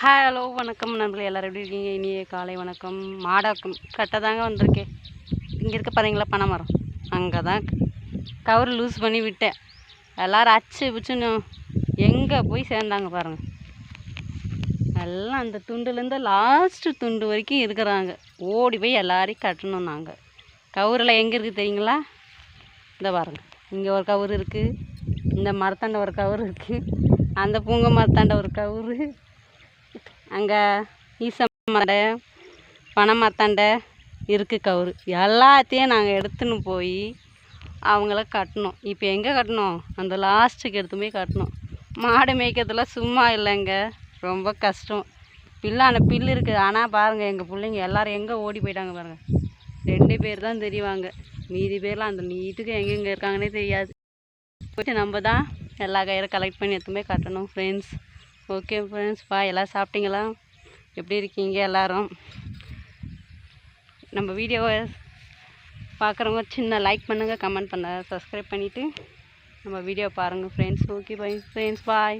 Hello வணக்கம் நண்பர்களே எல்லோரும் எப்படி இருக்கீங்க? இனிய காலை வணக்கம். மாடாக்கம் கட்ட தாங்க வந்திருக்கேன் இங்கே இருக்க பாருங்களா பனை மரம் அங்கே தான் கவர் லூஸ் பண்ணி விட்டேன். எல்லோரும் அச்சு பிச்சுன்னு எங்கே போய் சேர்ந்தாங்க பாருங்கள் எல்லாம் அந்த துண்டுலேருந்து லாஸ்ட்டு துண்டு வரைக்கும் இருக்கிறாங்க. ஓடி போய் எல்லாரையும் கட்டணும் நாங்கள் கவுரில் எங்கே இருக்குது தெரியுங்களா? இந்த பாருங்கள் இங்கே ஒரு கவுரு இருக்குது இந்த மரத்தாண்ட ஒரு கவுரு இருக்குது அந்த பூங்க மரத்தாண்ட ஒரு கவுரு அங்கே ஈச மரை பனை இருக்குது கவுரு எல்லாத்தையும் நாங்கள் எடுத்துன்னு போய் அவங்கள கட்டணும் இப்போ எங்கே கட்டணும் அந்த லாஸ்ட்டுக்கு எடுத்து போய் கட்டணும் மாடு மேய்க்கிறதுலாம் சும்மா இல்லைங்க. ரொம்ப கஷ்டம். பில்லான பில்லு இருக்குது ஆனால் பாருங்கள் எங்கள் பிள்ளைங்க எல்லோரும் எங்கே ஓடி போயிட்டாங்க பாருங்கள் ரெண்டு பேர் தான் தெரிவாங்க. மீதி பேர்லாம் அந்த நீட்டுக்கு எங்கெங்கே இருக்காங்கன்னே தெரியாது. போயிட்டு நம்ம தான் எல்லா கயிறும் கலெக்ட் பண்ணி எடுத்து போய் கட்டணும் ஃப்ரெண்ட்ஸ் ஓகே ஃப்ரெண்ட்ஸ் பா எல்லாம் சாப்பிட்டீங்களா? எப்படி இருக்கீங்க எல்லோரும்? நம்ம வீடியோவை பார்க்குறவங்க சின்ன லைக் பண்ணுங்கள் கமெண்ட் பண்ணுங்கள் சப்ஸ்கிரைப் பண்ணிவிட்டு நம்ம வீடியோ பாருங்கள் friends okay bye friends bye